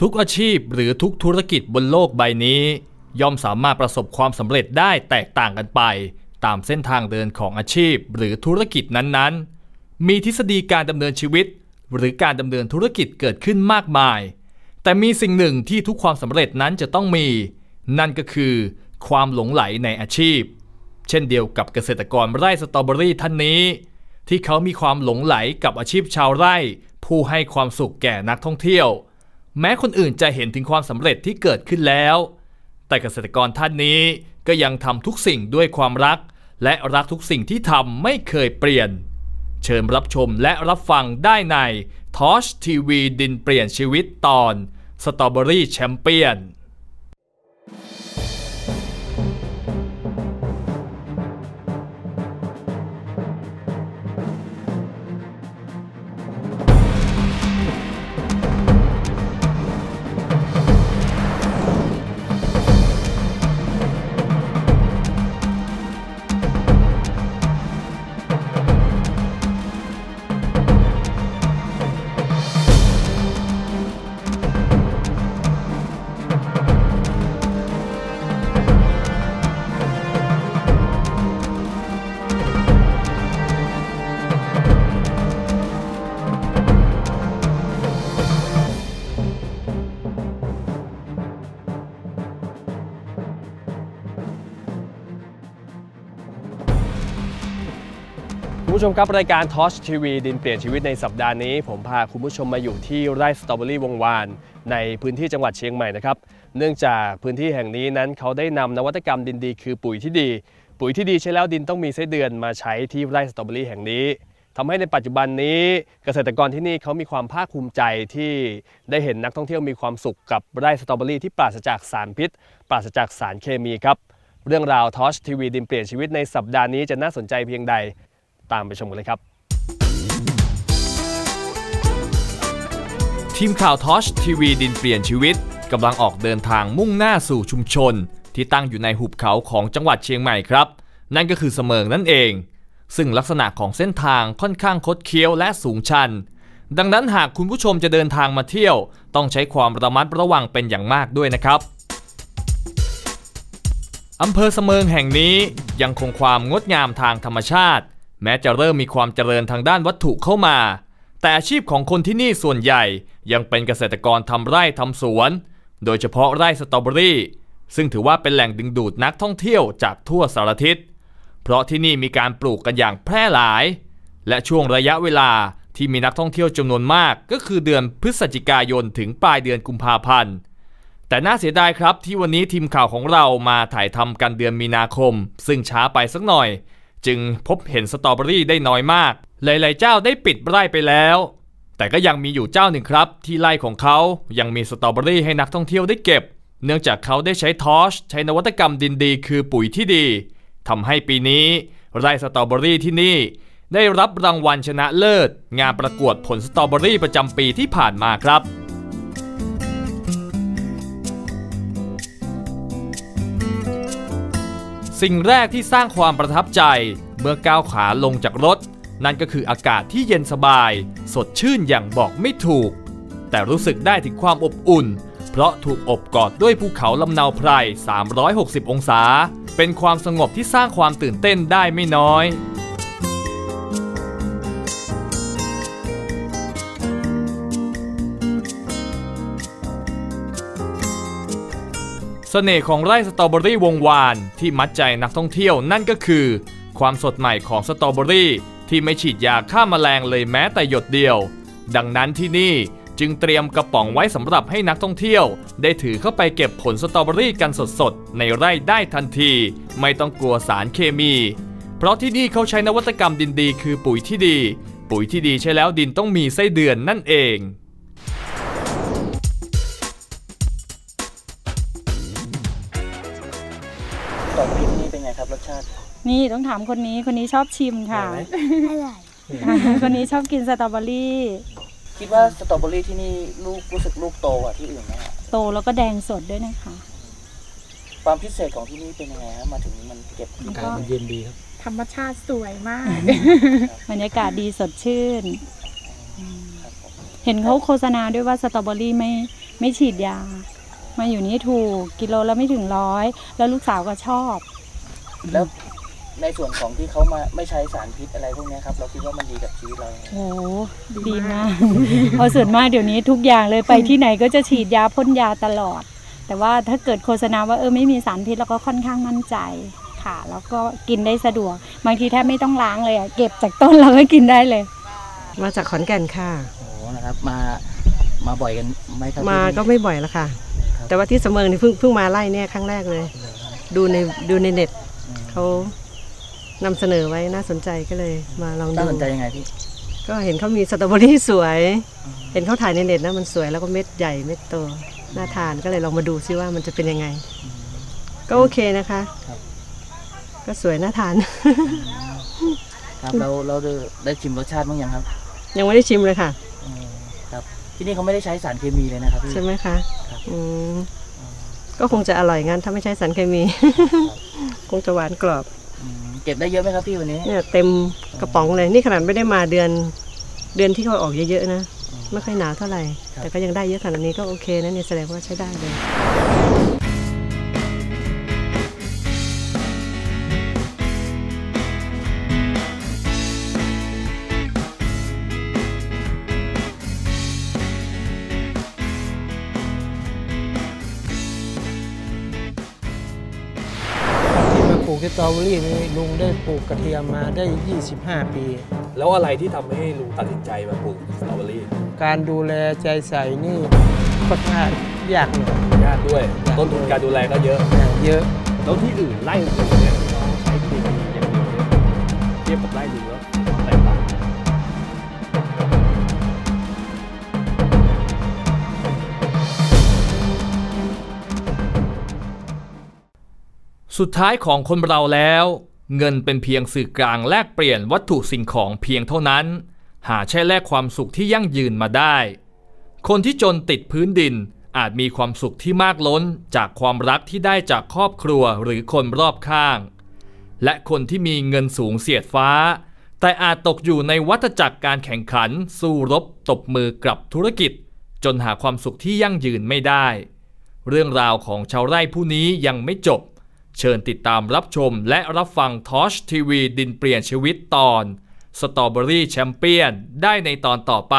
ทุกอาชีพหรือทุกธุรกิจบนโลกใบนี้ ย่อมสามารถประสบความสำเร็จได้แตกต่างกันไป ตามเส้นทางเดินของอาชีพหรือธุรกิจนั้นๆ มีทฤษฎีการดำเนินชีวิต หรือการดำเนินธุรกิจเกิดขึ้นมากมาย แต่มีสิ่งหนึ่งที่ทุกความสำเร็จนั้นจะต้องมี นั่นก็คือความหลงไหลในอาชีพ เช่นเดียวกับเกษตรกรไร่สตรอเบอรี่ท่านนี้ ที่เขามีความหลงไหลกับอาชีพชาวไร่ ผู้ให้ความสุขแก่นักท่องเที่ยว แม้คนอื่นจะเห็นถึงความสำเร็จที่เกิดขึ้นแล้ว แต่เกษตรกรท่านนี้ก็ยังทำทุกสิ่งด้วยความรัก และรักทุกสิ่งที่ทำไม่เคยเปลี่ยน เชิญรับชมและรับฟังได้ในทอชทีวีดินเปลี่ยนชีวิตตอนสตรอเบอรี่แชมเปี้ยน คุณผู้ชมครับ รายการทอชทีวีดินเปลี่ยนชีวิตในสัปดาห์นี้ ผมพาคุณผู้ชมมาอยู่ที่ไร่สตรอเบอรี่วงวาน ในพื้นที่จังหวัดเชียงใหม่นะครับ เนื่องจากพื้นที่แห่งนี้นั้นเขาได้นำนวัตกรรมดินดี คือปุ๋ยที่ดี ปุ๋ยที่ดีใช้แล้วดินต้องมีไส้เดือนมาใช้ที่ไร่สตรอเบอรี่แห่งนี้ทำให้ในปัจจุบันนี้เกษตรกรที่นี่เขามีความภาคภูมิใจที่ได้เห็นนักท่องเที่ยวมีความสุขกับไร่สตรอเบอรี่ที่ปราศจากสารพิษ ปราศจากสารเคมีครับ เรื่องราวทอชทีวีดินเปลี่ยนชีวิตในสัปดาห์นี้จะน่าสนใจเพียงใด ตามไปชมกันเลยครับ ทีมข่าวทอชทีวีดินเปลี่ยนชีวิตกำลังออกเดินทางมุ่งหน้าสู่ชุมชน ที่ตั้งอยู่ในหุบเขาของจังหวัดเชียงใหม่ครับ นั่นก็คือเสมิงนั่นเอง ซึ่งลักษณะของเส้นทางค่อนข้างคดเคี้ยวและสูงชัน ดังนั้นหากคุณผู้ชมจะเดินทางมาเที่ยว ต้องใช้ความระมัดระวังเป็นอย่างมากด้วยนะครับอำเภอเสมิงแห่งนี้ยังคงความงดงามทางธรรมชาติ แม้จะเริ่มมีความเจริญทางด้านวัตถุเข้ามา แต่อาชีพของคนที่นี่ส่วนใหญ่ยังเป็นเกษตรกรทำไร่ทำสวน โดยเฉพาะไร่สตรอเบอรี่ ซึ่งถือว่าเป็นแหล่งดึงดูดนักท่องเที่ยวจากทั่วสารทิศ เพราะที่นี่มีการปลูกกันอย่างแพร่หลาย และช่วงระยะเวลาที่มีนักท่องเที่ยวจำนวนมากก็คือเดือนพฤศจิกายนถึงปลายเดือนกุมภาพันธ์แต่น่าเสียดายครับที่วันนี้ทีมข่าวของเรามาถ่ายทำกันเดือนมีนาคม ซึ่งช้าไปสักหน่อย จึงพบเห็นสตรอเบอรี่ได้น้อยมาก หลาย ๆ เจ้าได้ปิดไร่ไปแล้ว แต่ก็ยังมีอยู่เจ้าหนึ่งครับ ที่ไร่ของเขายังมีสตรอเบอรี่ให้นักท่องเที่ยวได้เก็บ เนื่องจากเขาได้ใช้ทอชใช้นวัตกรรมดินดีคือปุ๋ยที่ดีทำให้ปีนี้ ไร่สตรอเบอรี่ที่นี่ ได้รับรางวัลชนะเลิศ งานประกวดผลสตรอเบอรี่ประจำปีที่ผ่านมาครับ สิ่งแรกที่สร้างความประทับใจเมื่อก้าวขาลงจากรถ นั่นก็คืออากาศที่เย็นสบาย สดชื่นอย่างบอกไม่ถูก แต่รู้สึกได้ถึงความอบอุ่น เพราะถูกอบกอดด้วยภูเขาลำเนาไพร 360 องศา เป็นความสงบที่สร้างความตื่นเต้นได้ไม่น้อย เสน่ห์ของไร่สตรอเบอรี่วงวานที่มัดใจนักท่องเที่ยวนั่นก็คือ ความสดใหม่ของสตรอเบอรี่ที่ไม่ฉีดยาฆ่าแมลงเลยแม้แต่หยดเดียว ดังนั้นที่นี่จึงเตรียมกระป๋องไว้สำหรับให้นักท่องเที่ยว ได้ถือเข้าไปเก็บผลสตรอเบอรี่กันสดๆ ในไร่ได้ทันที ไม่ต้องกลัวสารเคมี เพราะที่นี่เขาใช้นวัตกรรมดินดี คือปุ๋ยที่ดี ปุ๋ยที่ดีใช้แล้วดินต้องมีไส้เดือนนั่นเอง นกินนี่เป็นไงครับรสชาติ นี่ต้องถามคนนี้คนนี้ชอบชิมค่ะอร่อยคนนี้ชอบกินสตรอเบอรี่ คิดว่าสตรอเบอรี่ที่นี่ลูกรู้สึกลูกโตกว่าที่อื่นไหมฮะโตแล้วก็แดงสดด้วยนะคะ ความพิเศษของที่นี่เป็นยังไงฮะมาถึงมันเก็บแล้วก็เย็นดีครับ ธรรมชาติสวยมาก บรรยากาศดีสดชื่น ครับผมเห็นเขาโฆษณาด้วยว่าสตรอเบอรี่ไม่ไม่ฉีดยา มาอยู่นี่ถูกกิโลละไม่ถึงร้อย แล้วลูกสาวก็ชอบ แล้วในส่วนของที่เขามาไม่ใช้สารพิษอะไรพวกเนี้ยครับ เราคิดว่ามันดีกับชีวิตเรายังไง โอ้ดีมากเพราะส่วนมากเดี๋ยวนี้ทุกอย่างเลยไปที่ไหนก็จะฉีดยาพ่นยาตลอด แต่ว่าถ้าเกิดโฆษณาว่าเออไม่มีสารพิษเราก็ค่อนข้างมั่นใจค่ะ แล้วก็กินได้สะดวก บางทีแทบไม่ต้องล้างเลยอะเก็บจากต้นเราก็กินได้เลย มาจากขอนแก่นค่ะ โอ้โหนะครับมามาบ่อยกันไหมครับมาที่นี่ก็ไม่บ่อยแล้วค่ะครับแต่ว่าที่เสมิงนี่เพิ่งเพิ่งมาไล่เนี่ยครั้งแรกเลย ดูในดูในเน็ตอืม เขานำเสนอไว้น่าสนใจก็เลยมาลองน่าดูสนใจยังไงพี่ก็เห็นเขามีสตรอเบอรี่สวย เห็นเขาถ่ายในเน็ตนะมันสวยแล้วก็เม็ดใหญ่เม็ดโตน่าทานก็เลยลองมาดูซิว่ามันจะเป็นยังไง ก็โอเคนะคะครับก็สวยน่าทาน ครับเราเราได้ได้ชิมรสชาติบ้างยังครับ ยังไม่ได้ชิมเลยค่ะอืมครับที่นี่เขาไม่ได้ใช้สารเคมีเลยนะครับพี่ใช่ไหมคะครับอืม ก็คงจะอร่อยงั้นถ้าไม่ใช้สารเคมี คงจะหวานกรอบอืมเก็บได้เยอะไหมครับพี่วันนี้เนี่ยเต็มกระป๋องเลยนี่ขนาดไม่ได้มาเดือน เดือนที่เขาออกเยอะๆนะ ไม่ค่อยหนาวเท่าไหร่ครับแต่ก็ยังได้เยอะขนาดนี้ก็โอเคนะเนี่ยแสดงว่าใช้ได้เลย ลูกสตรอเบอรี่นี่ลุงได้ปลูกกระเทียมมาได้ 25 ปี แล้วอะไรที่ทำให้ลุงตัดสินใจมาปลูกสตรอเบอรี่การดูแลใจใส่นี่ค่อนข้างยากหน่อยยากด้วย ต้นทุนการดูแลก็เยอะนะเยอะ แล้วที่อื่นไล่อื่นเนี่ยเราใช้เคมีอย่างเดียวเนี่ยเทียบกับไล่ลุง สุดท้ายของคนเราแล้ว เงินเป็นเพียงสื่อกลางแลกเปลี่ยนวัตถุสิ่งของเพียงเท่านั้น หาใช่แลกความสุขที่ยั่งยืนมาได้ คนที่จนติดพื้นดินอาจมีความสุขที่มากล้นจากความรักที่ได้จากครอบครัวหรือคนรอบข้าง และคนที่มีเงินสูงเสียดฟ้า แต่อาจตกอยู่ในวัฏจักรการแข่งขัน สู้รบ ตบมือกับธุรกิจ จนหาความสุขที่ยั่งยืนไม่ได้ เรื่องราวของชาวไร่ผู้นี้ยังไม่จบ เชิญติดตามรับชมและรับฟังทอชทีวีดินเปลี่ยนชีวิตตอนสตรอเบอรี่แชมเปี้ยนได้ในตอนต่อไป